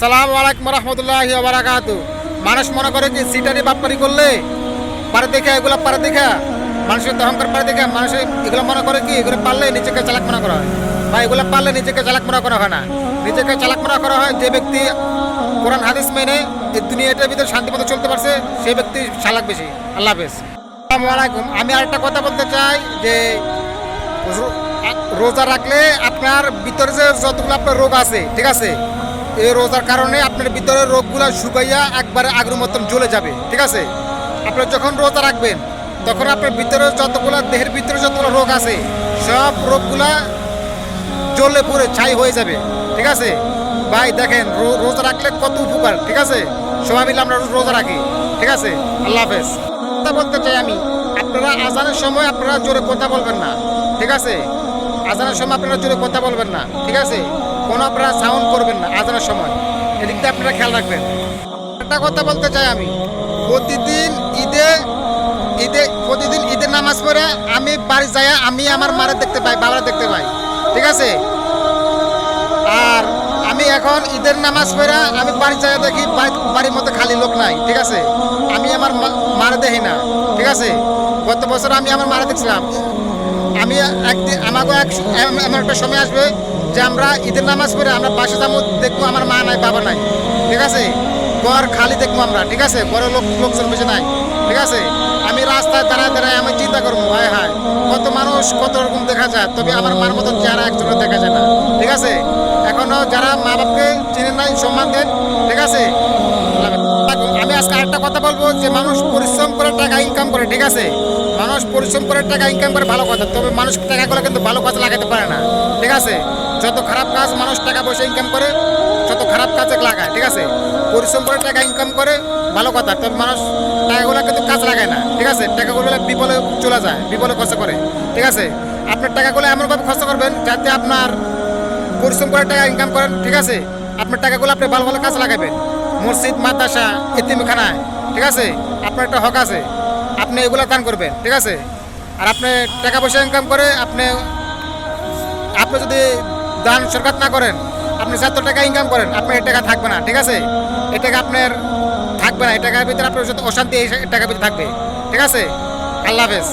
সালাম আলাইকুম রহমতুল্লাহ বারাকাতু মানুষ মনে করে কি সিটারি বাটপারি করলে? পারে দেখে, এগুলো পারে দেখে, মানুষের অহংকার পারে দেখে মানুষের এগুলো মনে করে কি, এগুলো পারলে নিজেকে চালাক মনে করা হয়? বা এগুলো পারলে নিজেকে চালাক মনে করা হয় না। নিজেকে চালাক মনে করা হয় যে ব্যক্তি কোরআন, হাদিস মেনে এই দুনিয়াটার ভিতরে শান্তি মতো চলতে পারছে সেই ব্যক্তি চালাক বেশি। আল্লাহ হাফেজ। আসসালামু আলাইকুম। আমি আরেকটা কথা বলতে চাই যে রোজা রাখলে আপনার ভিতরে যে যতগুলো আপনার রোগ আছে, ঠিক আছে? এই রোজার কারণে আপনার ভিতরে রোগগুলো শুকাইয়া একবারে আগের মতন জ্বলে যাবে, ঠিক আছে? আপনার যখন রোজা রাখবেন, তখন আপনার ভিতরে যতগুলো, দেহের ভিতরে যতগুলো রোগ আছে, সব রোগগুলা জ্বলে পুড়ে ছাই হয়ে যাবে, ঠিক আছে? ভাই, দেখেন রোজা রাখলে কত উপকার, ঠিক আছে? সবাই মিলে আমরা রোজা রাখি, ঠিক আছে? আল্লাহ হাফেজ। কথা বলতে চাই আমি, আপনারা আজানের সময় আপনারা জোরে কথা বলবেন না, ঠিক আছে? আজানের সময় আপনারা জোরে কথা বলবেন না, ঠিক আছে? কোনো আপনারা সাউন্ড করবেন না, আজানের সময়। এদিক দিয়ে আপনারা খেয়াল রাখবেন। একটা কথা বলতে চাই আমি। প্রতিদিন ঈদে ঈদে, প্রতিদিন ঈদের নামাজ পড়ে আমি বাড়ি যাই আমি আমার মারে দেখতে পাই, বাবারা দেখতে পাই। ঠিক আছে? আর আমি এখন ঈদের নামাজ পড়ে আমি বাড়ি যাই দেখি বাড়ি- বাড়ির মধ্যে খালি লোক নাই, ঠিক আছে? আমি আমার মারে দেখি না, ঠিক আছে? গত বছর আমি আমার মারে দেখছিলাম। আমি একদিন আমাকে এক এম- এমন একটা সময় আসবে যে আমরা ঈদের নামাজ পড়ে আমরা পাশে যাব, দেখব আমার মা নাই, বাবা নাই। ঠিক আছে? ঘর খালি দেখব আমরা, ঠিক আছে? ঘরে লোক লোকজন বেশি নাই। ঠিক আছে? আমি রাস্তায় দাঁড়ায় দাঁড়ায় আমি চিন্তা করব, হায় হায়, কত মানুষ কত রকম দেখা যায়, তবে আমার মার মতন চেহারা একজনের দেখা যায় না। ঠিক আছে? এখনও যারা মা বাপকে চিনে নাই, সম্মান দেন, ঠিক আছে? আরেকটা কথা বলব যে মানুষ পরিশ্রম করে টাকা ইনকাম করে, ঠিক আছে? মানুষ পরিশ্রম করে টাকা ইনকাম করে ভালো কথা, তবে মানুষ টাকাগুলো কিন্তু ভালো কাজে লাগাতে পারে না, ঠিক আছে? যত খারাপ কাজ মানুষ টাকা পয়সা ইনকাম করে যত খারাপ কাজে লাগায়, ঠিক আছে? পরিশ্রম করে টাকা ইনকাম করে, ভালো কথা, তবে মানুষ টাকাগুলো কিন্তু কাজ লাগায় না, ঠিক আছে? টাকাগুলো বিপলে চলে যায় বিপলে খরচ করে, ঠিক আছে? আপনার টাকাগুলো এমনভাবে খরচ করবেন যাতে আপনার পরিশ্রম করে টাকা ইনকাম করেন, ঠিক আছে? আপনার টাকাগুলো আপনি ভালো ভালো কাজ লাগাবেন। মসজিদ, মাদ্রাসা, এতিমখানায়, ঠিক আছে? আপনার একটা হক আছে। আপনি এগুলো দান করবেন, ঠিক আছে? আর আপনি টাকা পয়সা ইনকাম করে আপনি আপনি যদি দান সরকার না করেন, আপনি যত টাকা ইনকাম করেন, আপনার এই টাকা থাকবে না, ঠিক আছে? এই টাকা আপনার থাকবে না, এই টাকার ভিতরে আপনার অশান্তি, এই টাকার ভিতরে থাকবে, ঠিক আছে? আল্লাহ হাফেজ।